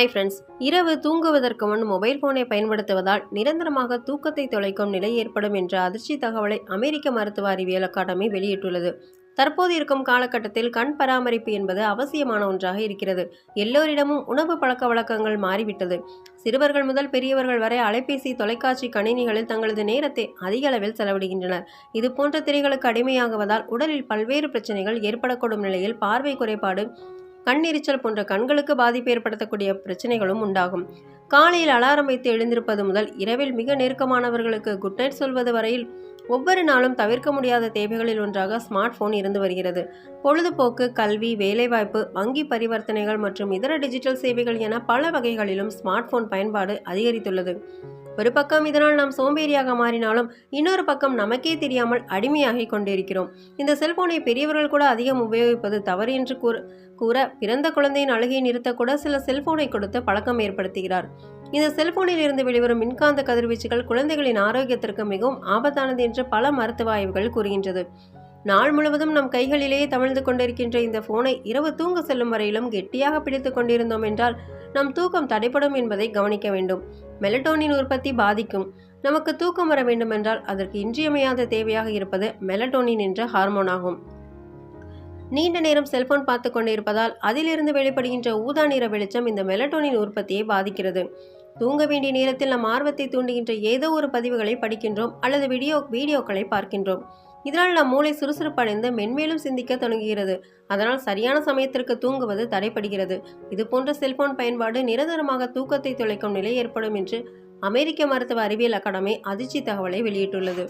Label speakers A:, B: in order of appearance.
A: Hi friends இரவு தூங்குவதற்கு முன் மொபைல் போனை பயன்படுத்துவதால் நிரந்தரமாக தூக்கத்தை தொலைக்கும் நிலை ஏற்படும் என்ற அதிர்ச்சி தகவலை அமெரிக்க மருத்துவ அறிவியல் அகாடமி வெளியிட்டுள்ளது. தற்போது இருக்கும் காலகட்டத்தில் கண் பராமரிப்பு என்பது அவசியமான ஒன்றாக இருக்கிறது. எல்லோரிடமும் உணவு பழக்க வழக்கங்கள் மாறிவிட்டது. சிறுவர்கள் முதல் பெரியவர்கள் வரை அலைபேசி தொலைக்காட்சி கணினிகளில் தங்களது நேரத்தை அதிக அளவில் செலவிடுகின்றனர். இது போன்ற திரைகளுக்கு அடிமையாகுவதால் உடலில் பல்வேறு பிரச்சனைகள் ஏற்படக்கூடும் நிலையில் பார்வை குறைபாடு கண் எரிச்சல் போன்ற கண்களுக்கு பாதிப்பு ஏற்படுத்தக்கூடிய பிரச்சனைகளும் உண்டாகும். காலையில் அலாரம் வைத்து எழுந்திருப்பது முதல் இரவில் மிக நெருக்கமானவர்களுக்கு குட் நைட் சொல்வது வரையில் ஒவ்வொரு நாளும் தவிர்க்க முடியாத தேவைகளில் ஒன்றாக ஸ்மார்ட் போன் இருந்து வருகிறது. பொழுதுபோக்கு கல்வி வேலைவாய்ப்பு வங்கி பரிவர்த்தனைகள் மற்றும் இதர டிஜிட்டல் சேவைகள் என பல வகைகளிலும் ஸ்மார்ட் போன் பயன்பாடு அதிகரித்துள்ளது. ஒரு பக்கம் இதனால் நாம் சோம்பேறியாக மாறினாலும் இன்னொரு பக்கம் நமக்கே தெரியாமல் அடிமையாகி கொண்டிருக்கிறோம். இந்த செல்போனை பெரியவர்கள் கூட அதிகம் உபயோகிப்பது தவறு என்று கூற கூற பிறந்த குழந்தையின் அழுகையை நிறுத்தக்கூட சில செல்போனை கொடுத்து பழக்கம் ஏற்படுத்துகிறார். இந்த செல்போனில் இருந்து வெளிவரும் மின்காந்த கதிர்வீச்சுகள் குழந்தைகளின் ஆரோக்கியத்திற்கு மிகவும் ஆபத்தானது என்று பல மருத்துவ ஆய்வுகள் கூறுகின்றது. நாள் முழுவதும் நம் கைகளிலேயே தமிழ்ந்து கொண்டிருக்கின்ற இந்த போனை இரவு தூங்க செல்லும் வரையிலும் கெட்டியாக பிடித்து கொண்டிருந்தோம் என்றால் நம் தூக்கம் தடைப்படும் என்பதை கவனிக்க வேண்டும். மெலட்டோனின் உற்பத்தி பாதிக்கும். நமக்கு தூக்கம் வர வேண்டுமென்றால் அதற்கு இன்றியமையாத தேவையாக இருப்பது மெலட்டோனின் என்ற ஹார்மோன் ஆகும். நீண்ட நேரம் செல்போன் பார்த்து கொண்டிருப்பதால் அதிலிருந்து வெளிப்படுகின்ற ஊதா நிற வெளிச்சம் இந்த மெலட்டோனின் உற்பத்தியை பாதிக்கிறது. தூங்க வேண்டிய நேரத்தில் நம் ஆர்வத்தை தூண்டுகின்ற ஏதோ ஒரு பதிவுகளை படிக்கின்றோம் அல்லது வீடியோ வீடியோக்களை பார்க்கின்றோம். இதனால் நம் மூளை சுறுசுறுப்படைந்து மென்மேலும் சிந்திக்க தொடங்குகிறது. அதனால் சரியான சமயத்திற்கு தூங்குவது தடைப்படுகிறது இது போன்ற செல்போன் பயன்பாடு நிரந்தரமாக தூக்கத்தை தொலைக்கும் நிலை ஏற்படும் என்று அமெரிக்க மருத்துவ அறிவியல் அகாடமி அதிர்ச்சி தகவலை வெளியிட்டுள்ளது.